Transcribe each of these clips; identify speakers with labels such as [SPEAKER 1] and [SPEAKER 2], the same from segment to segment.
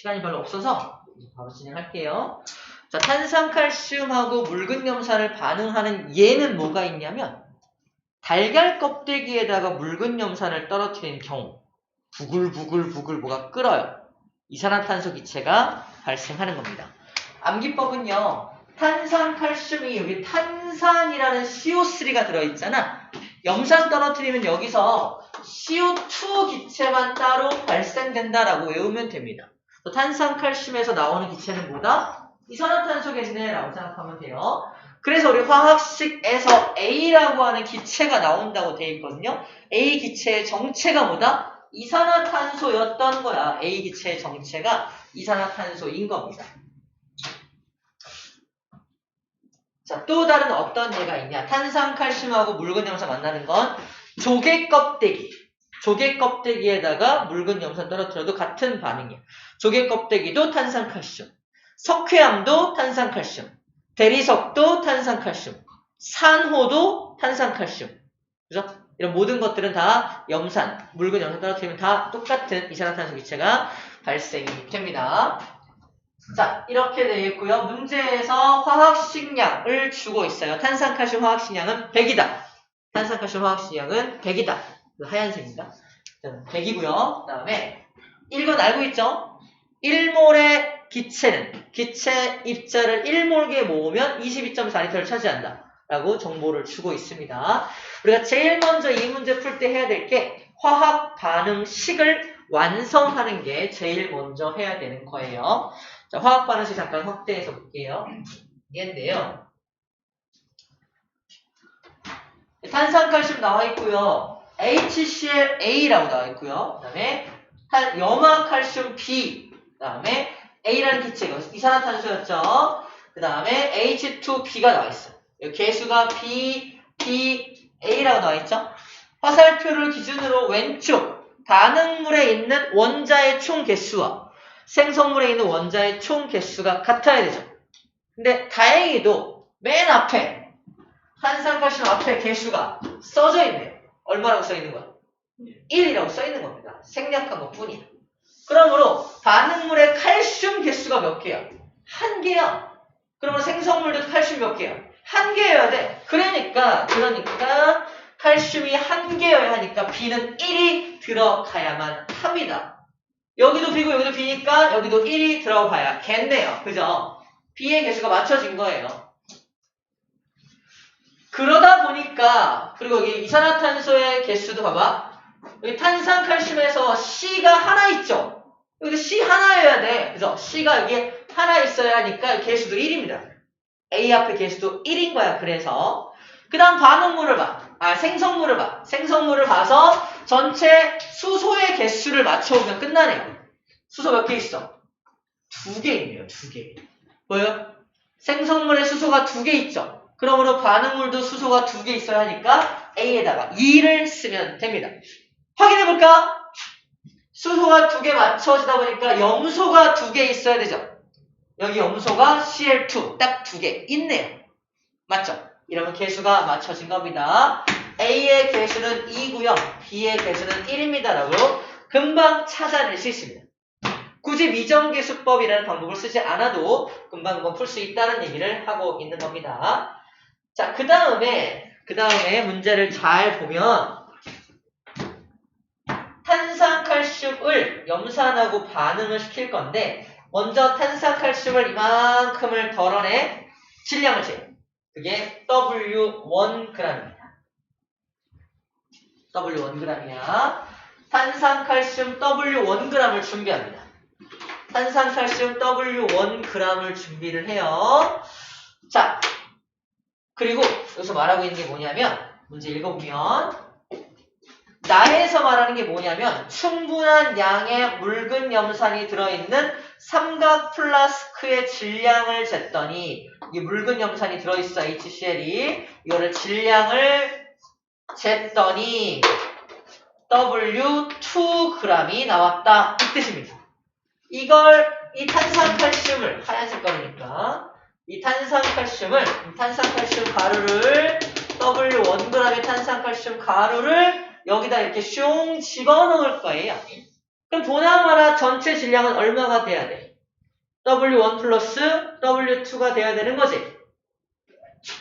[SPEAKER 1] 시간이 별로 없어서 바로 진행할게요. 자, 탄산칼슘하고 묽은 염산을 반응하는 얘는 뭐가 있냐면 달걀 껍데기에다가 묽은 염산을 떨어뜨리는 경우 부글부글 부글 뭐가 끓어요. 이산화탄소 기체가 발생하는 겁니다. 암기법은요. 탄산칼슘이 여기 탄산이라는 CO3가 들어있잖아. 염산 떨어뜨리면 여기서 CO2 기체만 따로 발생된다라고 외우면 됩니다. 또 탄산 칼슘에서 나오는 기체는 뭐다? 이산화탄소겠네 라고 생각하면 돼요. 그래서 우리 화학식에서 A라고 하는 기체가 나온다고 되어 있거든요. A 기체의 정체가 뭐다? 이산화탄소였던 거야. A 기체의 정체가 이산화탄소인 겁니다. 자, 또 다른 어떤 예가 있냐? 탄산칼슘하고 묽은 염산 만나는 건 조개 껍데기. 조개 껍데기에다가 묽은 염산 떨어뜨려도 같은 반응이야. 조개 껍데기도 탄산칼슘. 석회암도 탄산칼슘. 대리석도 탄산칼슘. 산호도 탄산칼슘. 그죠? 이런 모든 것들은 다 염산, 묽은 염산 떨어뜨리면 다 똑같은 이산화탄소 기체가 발생이 됩니다. 자, 이렇게 되겠고요. 문제에서 화학식량을 주고 있어요. 탄산칼슘 화학식량은 100이다. 탄산칼슘 화학식량은 100이다. 하얀색입니다. 100이고요. 그 다음에 1건 알고 있죠? 1몰의 기체는 기체 입자를 1몰게 모으면 22.4리터를 차지한다. 라고 정보를 주고 있습니다. 우리가 제일 먼저 이 문제 풀 때 해야 될 게 화학 반응식을 완성하는 게 제일 먼저 해야 되는 거예요. 자, 화학 반응식 잠깐 확대해서 볼게요. 얘인데요. 탄산칼슘 나와 있고요. HClA라고 나와 있고요. 그 다음에 염화칼슘 B, 그 다음에 A라는 기체, 이산화탄소였죠. 그 다음에 H2B가 나와 있어요. 개수가 B, P, A라고 나와 있죠. 화살표를 기준으로 왼쪽 반응물에 있는 원자의 총 개수와 생성물에 있는 원자의 총 개수가 같아야 되죠. 근데 다행히도 맨 앞에 탄산칼슘 앞에 개수가 써져 있네요. 얼마라고 써 있는 거야? 1이라고 써 있는 겁니다. 생략한 것 뿐이야. 그러므로 반응물의 칼슘 개수가 몇 개야? 한 개야. 그러면 생성물도 칼슘 몇 개야? 한 개여야 돼. 그러니까 그러니까 칼슘이 한 개여야 하니까 B는 1이 들어가야만 합니다. 여기도 B고 여기도 B니까 여기도 1이 들어가야겠네요. 그죠? B의 개수가 맞춰진 거예요. 그러다 보니까 그리고 여기 이산화탄소의 개수도 봐봐. 여기 탄산 칼슘에서 C가 하나 있죠. 여기도 C 하나여야 돼. 그죠? C가 여기 하나 있어야 하니까 개수도 1입니다. A 앞에 개수도 1인 거야. 그래서 그 다음 반응물을 봐. 아 생성물을 봐. 생성물을 봐서 전체 수소의 개수를 맞춰오면 끝나네요. 수소 몇 개 있어? 두 개 있네요. 두 개. 뭐예요? 생성물의 수소가 두 개 있죠. 그러므로 반응물도 수소가 두 개 있어야 하니까 A에다가 2를 쓰면 됩니다. 확인해볼까? 수소가 두 개 맞춰지다 보니까 염소가 두 개 있어야 되죠. 여기 염소가 Cl2 딱 두 개 있네요. 맞죠? 이러면 개수가 맞춰진 겁니다. A의 개수는 2고요. B의 개수는 1입니다라고 금방 찾아낼 수 있습니다. 굳이 미정계수법이라는 방법을 쓰지 않아도 금방 풀 수 있다는 얘기를 하고 있는 겁니다. 자, 그 다음에 그 다음에 문제를 잘 보면 탄산칼슘을 염산하고 반응을 시킬 건데 먼저 탄산칼슘을 이만큼을 덜어내 질량을 재요. 그게 W1g입니다. W1g이야. 탄산칼슘 W1g을 준비합니다. 탄산칼슘 W1g을 준비를 해요. 자, 그리고 여기서 말하고 있는 게 뭐냐면 문제 읽어보면 나에서 말하는 게 뭐냐면 충분한 양의 묽은 염산이 들어있는 삼각 플라스크의 질량을 쟀더니 이 묽은 염산이 들어있어 HCl이 이거를 질량을 쟀더니 W2g이 나왔다 이 뜻입니다. 이걸 이 탄산 칼슘을 하얀색 거니까 이 탄산칼슘을 탄산칼슘 가루를 W1g의 탄산칼슘 가루를 여기다 이렇게 슝 집어넣을 거예요. 그럼 도나마나 전체 질량은 얼마가 돼야 돼? W1 플러스 W2가 돼야 되는 거지.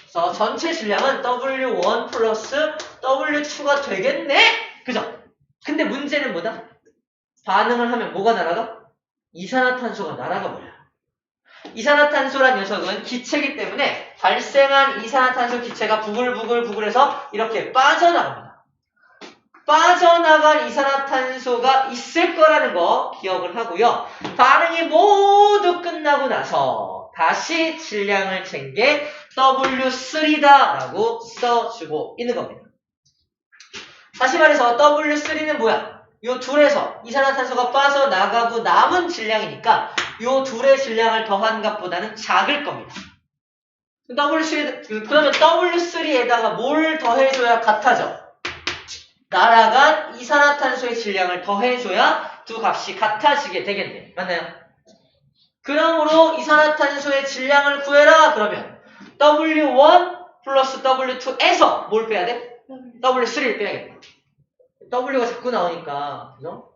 [SPEAKER 1] 그래서 전체 질량은 W1 플러스 W2가 되겠네? 그죠? 근데 문제는 뭐다? 반응을 하면 뭐가 날아가? 이산화탄소가 날아가 버려요. 이산화탄소란 녀석은 기체이기 때문에 발생한 이산화탄소 기체가 부글부글부글해서 이렇게 빠져나갑니다. 빠져나간 이산화탄소가 있을 거라는 거 기억을 하고요. 반응이 모두 끝나고 나서 다시 질량을 잰 게 W3다라고 써주고 있는 겁니다. 다시 말해서 W3는 뭐야? 요 둘에서 이산화탄소가 빠져나가고 남은 질량이니까 요 둘의 질량을 더한 값보다는 작을 겁니다. W3, 그러면 W3에다가 뭘 더해줘야 같아져? 날아간 이산화탄소의 질량을 더해줘야 두 값이 같아지게 되겠네. 맞나요? 그러므로 이산화탄소의 질량을 구해라. 그러면 W1 플러스 W2에서 뭘 빼야 돼? W3를 빼야겠다. W가 자꾸 나오니까 그죠?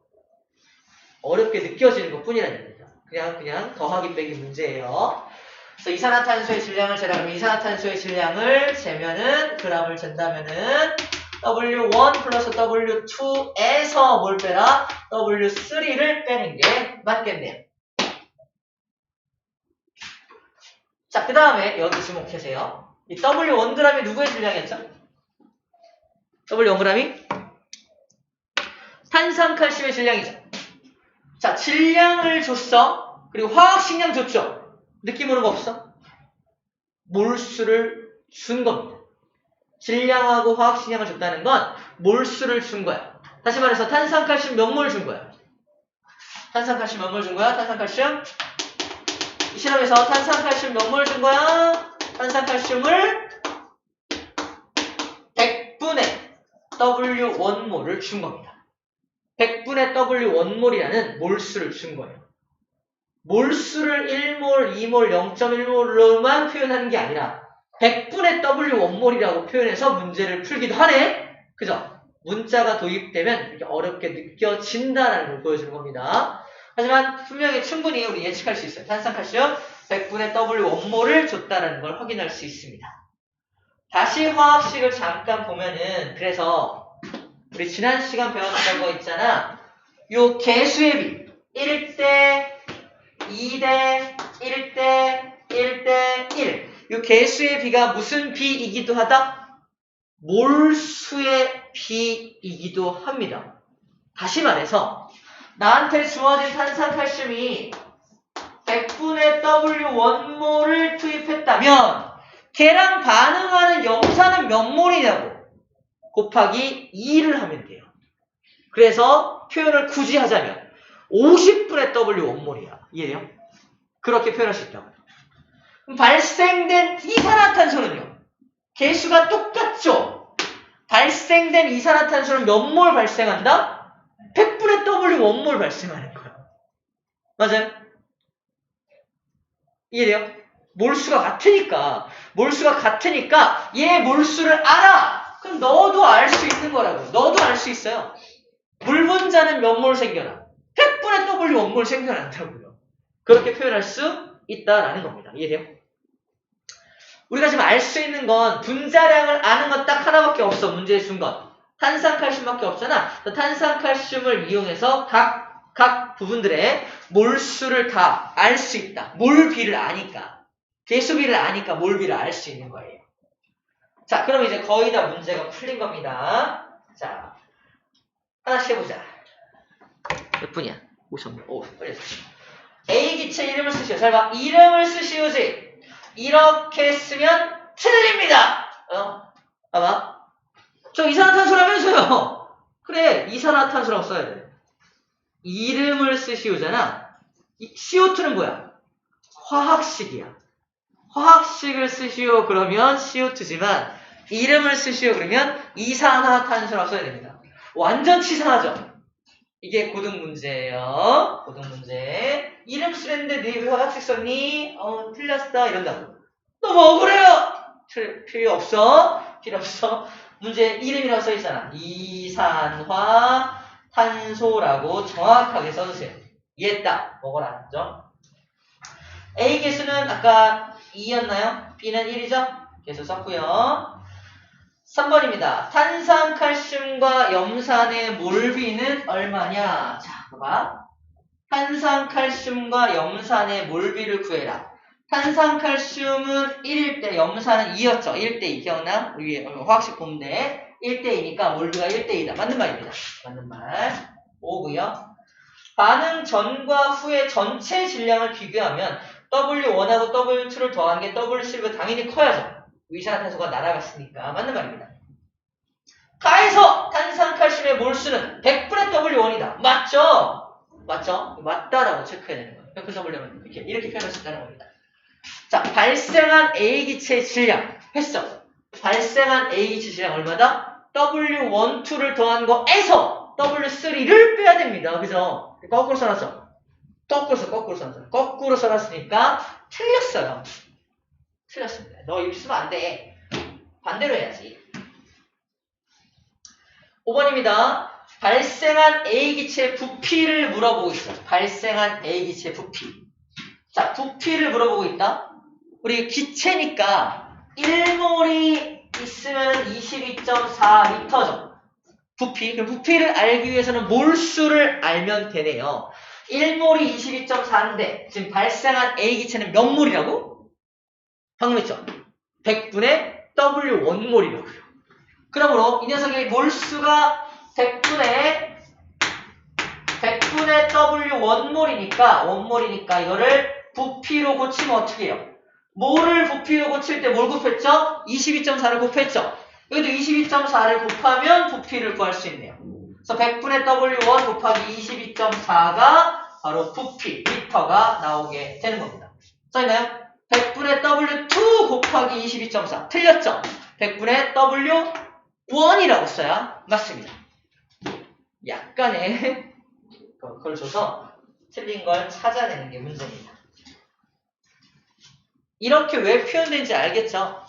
[SPEAKER 1] 어렵게 느껴지는 것 뿐이라는 얘기입니다. 그냥 그냥 더하기 빼기 문제예요. 그래서 이산화탄소의 질량을 재라 그러면 이산화탄소의 질량을 재면은 그람을 잰다면은 W1 플러스 W2에서 뭘 빼라? W3를 빼는 게 맞겠네요. 자, 그 다음에 여기 주목하세요. 이 W1g이 누구의 질량이었죠? W1g이 탄산칼슘의 질량이죠. 자, 질량을 줬어. 그리고 화학식량 줬죠. 느낌 오는 거 없어? 몰수를 준 겁니다. 질량하고 화학식량을 줬다는 건 몰수를 준 거야. 다시 말해서 탄산칼슘 몇 몰 준 거야? 탄산칼슘 몇 몰 준 거야? 탄산칼슘? 이 실험에서 탄산칼슘 몇 몰 준 거야? 탄산칼슘을 100분의 W 원몰을 준 겁니다. 100분의 W 원몰이라는 몰수를 준 거예요. 몰수를 1몰, 2몰, 0.1몰로만 표현하는 게 아니라 100분의 W 원몰이라고 표현해서 문제를 풀기도 하네? 그죠? 문자가 도입되면 이렇게 어렵게 느껴진다라는 걸 보여주는 겁니다. 하지만 분명히 충분히 우리 예측할 수 있어요. 탄산칼슘 100분의 W 원몰을 줬다는 걸 확인할 수 있습니다. 다시 화학식을 잠깐 보면은 그래서 우리 지난 시간 배웠던 거 있잖아. 요 개수의 비 1대 2대 1대 1대 1. 요 개수의 비가 무슨 비이기도 하다? 몰수의 비이기도 합니다. 다시 말해서 나한테 주어진 탄산칼슘이 100분의 W 원몰을 투입했다면 걔랑 반응하는 염산은 몇 몰이냐고 곱하기 2를 하면 돼요. 그래서 표현을 굳이 하자면 50분의 W 원몰이야. 이해돼요? 그렇게 표현할 수 있다고. 발생된 이산화탄소는요? 개수가 똑같죠? 발생된 이산화탄소는 몇 몰 발생한다? 100분의 W 원몰 발생하는 거예요. 맞아요? 이해돼요? 몰수가 같으니까 몰수가 같으니까 얘 몰수를 알아! 그럼 너도 알 수 있는 거라고. 너도 알 수 있어요. 물 분자는 몇 몰 생겨나? 100분의 W 원몰 생겨난다고요. 그렇게 표현할 수 있다라는 겁니다. 이해돼요? 우리가 지금 알 수 있는 건 분자량을 아는 건딱 하나밖에 없어. 문제에 준 건. 탄산칼슘밖에 없잖아. 탄산칼슘을 이용해서 각, 각 부분들의 몰수를 다 알 수 있다. 몰비를 아니까. 개수비를 아니까 몰비를 알 수 있는 거예요. 자, 그럼 이제 거의 다 문제가 풀린 겁니다. 자, 하나씩 해보자. 몇 분이야? 5천 오, 빨리 했어. A 기체 이름을 쓰시오. 잘 봐. 이름을 쓰시오지. 이렇게 쓰면 틀립니다. 어? 봐봐. 저 이산화탄소라면서요. 그래, 이산화탄소라고 써야 돼. 이름을 쓰시오잖아. 이 CO2는 뭐야? 화학식이야. 화학식을 쓰시오 그러면 CO2지만 이름을 쓰시오 그러면 이산화탄소라고 써야 됩니다. 완전 치사하죠? 이게 고등 문제예요. 고등 문제. 이름 쓰랬는데 네 화학식 썼니? 어, 틀렸어. 이런다고. 너무 억울해요. 틀, 필요 없어. 필요 없어. 문제 이름이라고 써있잖아. 이산화 탄소라고 정확하게 써주세요. 이해했다. 먹어라. 죠 A 개수는 아까 2였나요? B는 1이죠? 개수 썼고요. 3번입니다. 탄산 칼슘과 염산의 몰비는 얼마냐? 자, 봐봐. 탄산 칼슘과 염산의 몰비를 구해라. 탄산 칼슘은 1일 때, 염산은 2였죠. 1대 2 기억나? 우리 화학식 본데 1대 2니까 몰비가 1대 2다. 맞는 말입니다. 맞는 말. 5고요. 반응 전과 후의 전체 질량을 비교하면 W1하고 W2를 더한 게 W3가 당연히 커야죠. 이산화탄소가 날아갔으니까 맞는 말입니다. 가에서 탄산칼슘의 몰수는 100분의 W1이다. 맞죠? 맞죠? 맞다라고 체크해야 되는 거예요. 100분의 W1은 이렇게, 이렇게 표현할 수 있다는 겁니다. 자, 발생한 A 기체의 질량 했어. 발생한 A 기체 질량 얼마다? W1, 2를 더한 거에서 W3를 빼야 됩니다. 그죠? 거꾸로 써놨어. 거꾸로 써, 거꾸로 써놨어. 거꾸로 써놨으니까 틀렸어요. 틀렸습니다. 너 이거 쓰면 안 돼. 반대로 해야지. 5번입니다. 발생한 A 기체의 부피를 물어보고 있어. 발생한 A 기체의 부피. 자, 부피를 물어보고 있다. 우리 기체니까 1몰이 있으면 22.4리터죠. 부피. 그럼 부피를 알기 위해서는 몰수를 알면 되네요. 1몰이 22.4인데 지금 발생한 A 기체는 몇 몰이라고? 방금 했죠? 100분의 W1몰이라고요. 그러므로 이 녀석의 몰수가 100분의 100분의 W1몰이니까 원몰이니까 이거를 부피로 고치면 어떻게 해요? 몰을 부피로 고칠 때 뭘 곱했죠? 22.4를 곱했죠? 여기도 22.4를 곱하면 부피를 구할 수 있네요. 그래서 100분의 W1 곱하기 22.4가 바로 부피, 리터가 나오게 되는 겁니다. 써있나요? 100분의 W2 곱하기 22.4 틀렸죠? 100분의 W1이라고 써야 맞습니다. 약간의 그걸 줘서 틀린 걸 찾아내는 게 문제입니다. 이렇게 왜 표현된지 알겠죠?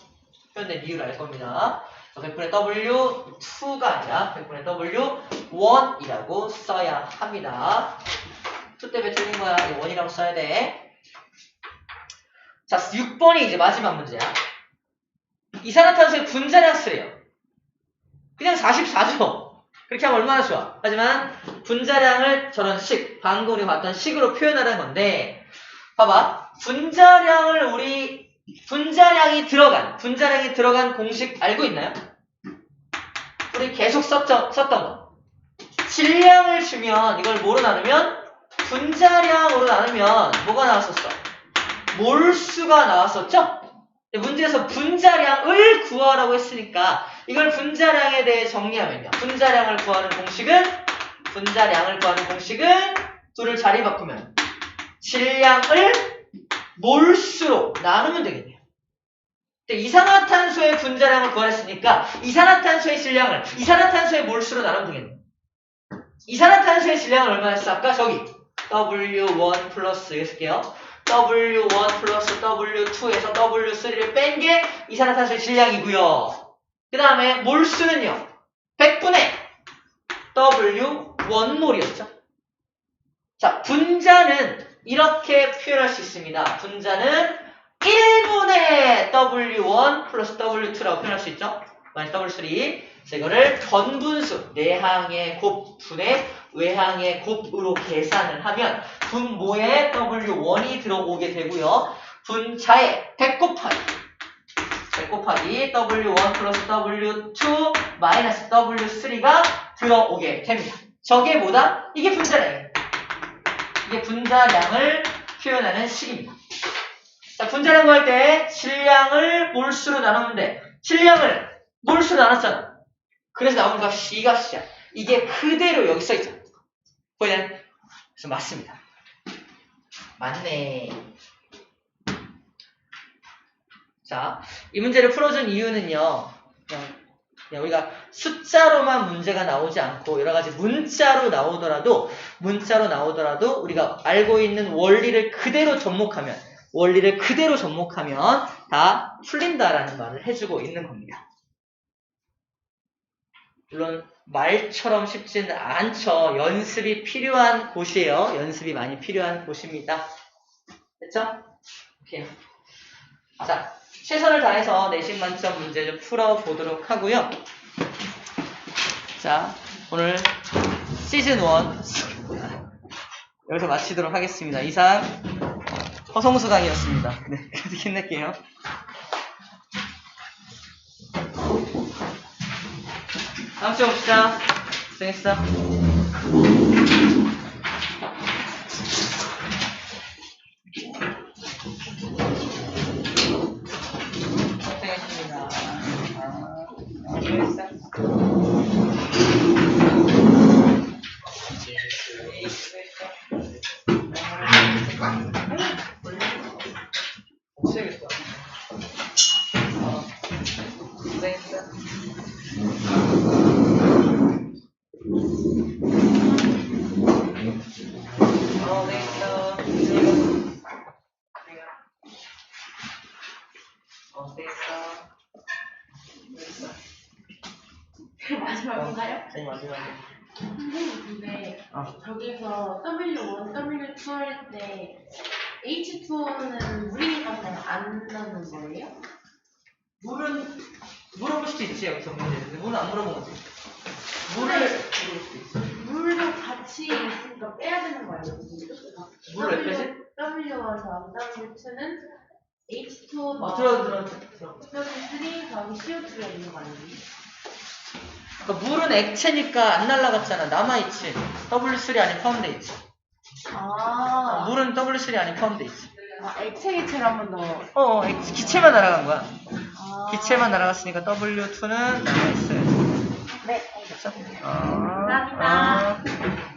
[SPEAKER 1] 표현된 이유를 알 겁니다. 100분의 W2가 아니라 100분의 W1이라고 써야 합니다. 2 때문에 틀린 거야. 1이라고 써야 돼. 자, 6번이 이제 마지막 문제야. 이산화탄소의 분자량 쓰래요. 그냥 44죠. 그렇게 하면 얼마나 좋아. 하지만 분자량을 저런 식, 방금 우리 봤던 식으로 표현하는 건데 봐봐. 분자량을 우리 분자량이 들어간 분자량이 들어간 공식 알고 있나요? 우리 계속 썼죠, 썼던 거. 질량을 주면 이걸 뭐로 나누면 분자량으로 나누면 뭐가 나왔었어? 몰수가 나왔었죠? 문제에서 분자량을 구하라고 했으니까 이걸 분자량에 대해 정리하면요. 분자량을 구하는 공식은 분자량을 구하는 공식은 둘을 자리 바꾸면 질량을 몰수로 나누면 되겠네요. 이산화탄소의 분자량을 구하랬으니까 이산화탄소의 질량을 이산화탄소의 몰수로 나누면 되겠네요. 이산화탄소의 질량은 얼마였어? 아까 저기 W1 플러스 해볼게요. W1 플러스 W2에서 W3를 뺀 게 이산화탄소의 질량이고요. 그 다음에 몰수는요. 100분의 W1몰이었죠. 자, 분자는 이렇게 표현할 수 있습니다. 분자는 1분의 W1 플러스 W2라고 표현할 수 있죠. 마이너스 W3. 자, 이거를 전분수, 내항의 곱 분의 외항의 곱으로 계산을 하면 분모에 W1이 들어오게 되고요. 분자에 100 곱하기 100 곱하기 W1 플러스 W2 마이너스 W3가 들어오게 됩니다. 저게 뭐다? 이게 분자량이에요. 이게 분자량을 표현하는 식입니다. 자, 분자량 구할 때 질량을 몰수로 나누는데 질량을 몰수로 나눴잖아. 그래서 나오는 값이 C값이야. 이게 그대로 여기 써있잖아. 보이나요? 그래서 맞습니다. 맞네. 자, 이 문제를 풀어준 이유는요. 그냥 우리가 숫자로만 문제가 나오지 않고 여러 가지 문자로 나오더라도 문자로 나오더라도 우리가 알고 있는 원리를 그대로 접목하면 원리를 그대로 접목하면 다 풀린다라는 말을 해주고 있는 겁니다. 물론 말처럼 쉽진 않죠. 연습이 필요한 곳이에요. 연습이 많이 필요한 곳입니다. 됐죠? 오케이. 자, 최선을 다해서 내신 만점 문제 좀 풀어보도록 하고요. 자, 오늘 시즌 1 여기서 마치도록 하겠습니다. 이상 허성수 강이었습니다. 네, 계속 힘낼게요. 다음 주에 봅시다. 고생했어. 어, 네, 있어. 어, 네, 있어.
[SPEAKER 2] 마지막인가요?
[SPEAKER 1] 네, 마지막에.
[SPEAKER 2] 선생님 근데
[SPEAKER 1] 어.
[SPEAKER 2] 저기서 W1, W2 할 때 H2O는 물이니까 그냥 안 넣는 거예요?
[SPEAKER 1] 물은 물어볼 수도 있지 여기서 문제. 근데 물은 안 물어보지. 물을 물어볼 수도 있어.
[SPEAKER 2] 물도 같이 있으니까 빼야 되는 거 아니에요?
[SPEAKER 1] 물을 왜 빼지?
[SPEAKER 2] W1과 W2는 H2O
[SPEAKER 1] 어, 들어 들어 들어.
[SPEAKER 2] W3 더하기 CO2가 있는 거 아니에요?
[SPEAKER 1] 그러니까 물은 액체니까 안 날라갔잖아. 남아 있지. W3 안에 포함돼 있지.
[SPEAKER 2] 아,
[SPEAKER 1] 물은 W3 안에 포함돼 있지.
[SPEAKER 2] 아 액체 기체를 한번 넣어.
[SPEAKER 1] 어, 어, 액- 기체만 날아간 거야.
[SPEAKER 2] 아.
[SPEAKER 1] 기체만 날아갔으니까 W2는 남아 있어요.
[SPEAKER 2] 네, 알겠습니다.
[SPEAKER 1] 어,
[SPEAKER 2] 감사합니다.
[SPEAKER 1] 어.